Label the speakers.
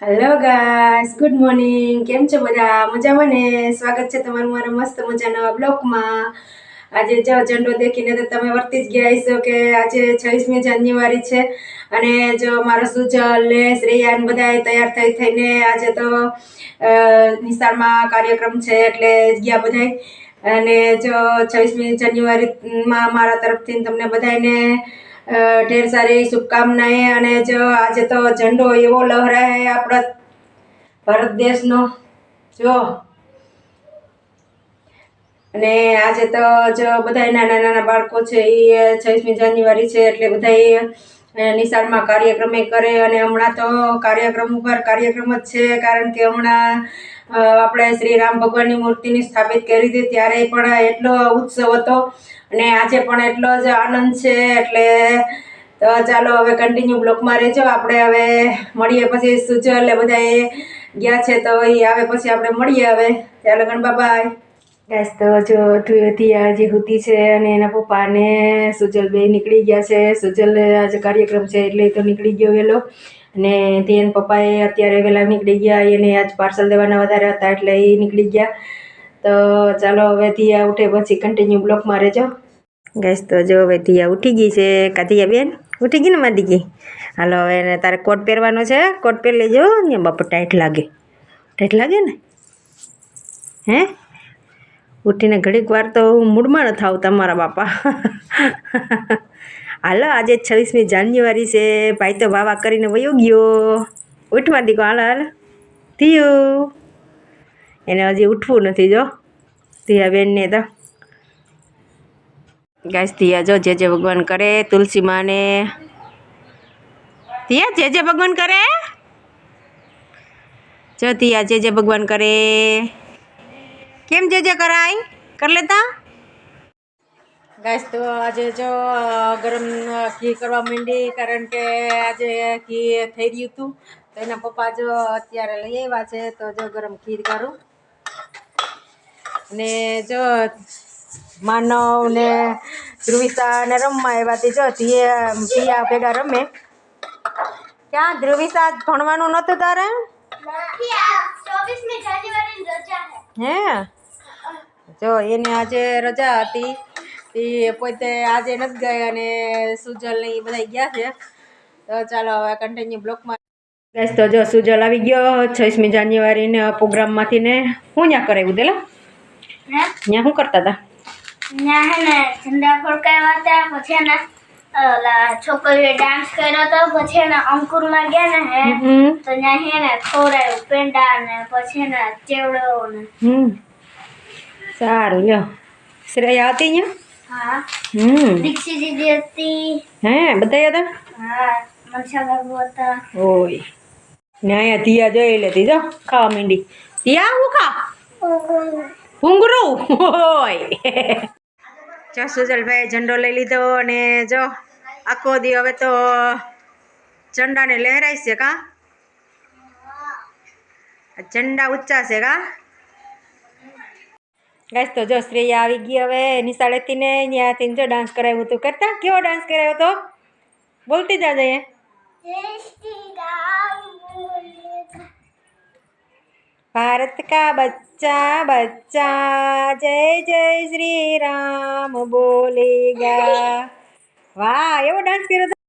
Speaker 1: Hello guys good morning કેમ છો બધા? મજામાં ને? સ્વાગત છે તમારું મારા મસ્ત મજાના બ્લોગમાં આજે જો ઝંડો દેખીને તો તમે વર્તી જ ગયા હશો કે આજે છવ્વીસમી જાન્યુઆરી છે. અને જો મારો સુજલ ને શ્રેયાન બધા તૈયાર થઈ થઈને આજે તો નિશાળમાં કાર્યક્રમ છે એટલે ગયા બધાય અને જો છવ્વીસમી જાન્યુઆરીમાં મારા તરફથી તમને બધાને ઢેર સારી શુભકામનાએ અને જો આજે તો ઝંડો એવો લહેરાય આપણા ભારત દેશનો. જો. અને આજે તો જો બધા નાના નાના બાળકો છે એ છવ્વીસમી જાન્યુઆરી છે, એટલે બધા નિશાળમાં કાર્યક્રમે કરે અને હમણાં તો કાર્યક્રમ ઉપર કાર્યક્રમ જ છે, કારણ કે હમણાં આપણે શ્રી રામ ભગવાનની મૂર્તિની સ્થાપિત કરી હતી ત્યારે પણ એટલો ઉત્સવ હતો અને આજે પણ એટલો જ આનંદ છે, એટલે, તો ચાલો હવે કન્ટિન્યુ બ્લોકમાં રહેજો, આપણે હવે મળીએ પછી સુજલ એ બધા ગયા છે, તો એ આવે પછી આપણે મળીએ હવે. ત્યાં લગન બાય ગાઈસ તો જો ધુતિયા જે હુતી છે અને એના પપ્પા ને સુજલ બે નીકળી ગયા છે. સુજલ આજે કાર્યક્રમ છે એટલે તો નીકળી ગયો વહેલો. અને ધ્યાન પપ્પાએ અત્યારે વહેલા નીકળી ગયા. એને આજ પાર્સલ દેવાના વધારે હતા એટલે એ નીકળી ગયા. તો ચાલો હવે ધીયા ઉઠે પછી કન્ટિન્યુ બ્લોકમાં રહેજો. ગેસ તો જો હવે ધીયા ઉઠી ગઈ છે. કાતિયા બેન? ઉઠી ગઈ ને મારી ગઈ હાલો, હવે એને તારે કોટ પહેરવાનો છે. કોટ પહેરી લેજો. ને બાપુ, ટાઈટ લાગે. ટાઈટ લાગે ને? હે? ઉઠીને ઘડીક વાર તો મૂડમાં ન થાવ તમારા બાપા. હાલો, આજે છવ્વીસમી જાન્યુઆરી છે. ભાઈ તો વાવા કરીને વયો ગયો. ઉઠવા દીકો હાલ હાલ. થયું. એને હજી ઉઠવું નથી, જો. બેનને તો. ગાઈસ તિયા જો, જે જે ભગવાન કરે, તુલસી માને. તિયા જે જે ભગવાન કરે? જો તિયા જે જે ભગવાન કરે. કેમ જે જે કરાય? કર લેતા? ગાઈસ તો આજે જો અ, ગરમ અ, ઘી કરવા માંડી કારણ કે આજે ઘી થઈ રહ્યું હતું. તો એના પપ્પા જો અત્યારે લઈ આવ્યા છે તો જો ગરમ ખીર કરું ને જો માનવ ને ધ્રુવિતા ને રમવા આવ્યા હતી જો પિયા પિયા ભેગા રમે. ક્યાં? ધ્રુવિતા આજ ભણવાનું નહોતું તારે?
Speaker 2: ચોવીસમી જાન્યુઆરી રજા હે
Speaker 1: હે? જો એને આજે રજા હતી. એ પોતે આજે નથી ગયા અને સુજલ ને એ બધા ગયા છે. તો ચાલો હવે કન્ટિન્યુ બ્લોકમાં. ગાઈસ તો જો સુજલ આવી ગયો છવ્વીસમી જાન્યુઆરીને પ્રોગ્રામમાંથી ને હું ત્યાં કરાવ્યું
Speaker 2: હે?
Speaker 1: ત્યાં શું કરતા હતા
Speaker 2: ઝંડા ફડકાવ્યા હતા પછી એને છોકરીએ ડાન્સ કર્યો હતો પછી એને અંકુરમાં ગયા ને તો ત્યાં ને ખવડાવ્યું પેંડા ને પછી ને ચેવડો ને
Speaker 1: સારું લ્યો શ્રેયા હતી અહીંયા
Speaker 2: હા
Speaker 1: હમ
Speaker 2: દીક્ષિત દીદી હતી
Speaker 1: હે બધા હતા
Speaker 2: હા મનસા બાબુ હતા
Speaker 1: ઓય ને અહીંયા ધિયા જોઈ લેતી જો ખાવા માંડી તિયા હું ખા ઘૂંઘરું હોય જો સુજલભાઈ ઝંડો લઈ લીધો અને જો આખો દી હવે તો ઝંડાને લહેરાય છે કા ઝંડા ઊંચા છે કા ગાઈસ, તો જો શ્રેયા આવી ગઈ હવે, નિશાળેથી ને ત્યાંથી જો ડાન્સ કરાવ્યું હતું. કરતા કેવો ડાન્સ કરાવ્યો હતો બોલતી જાજે ભારત કા બચ્ચા બચ્ચા, જય જય શ્રી રામ બોલેગા. વાહ, એવો ડાન્સ કર્યો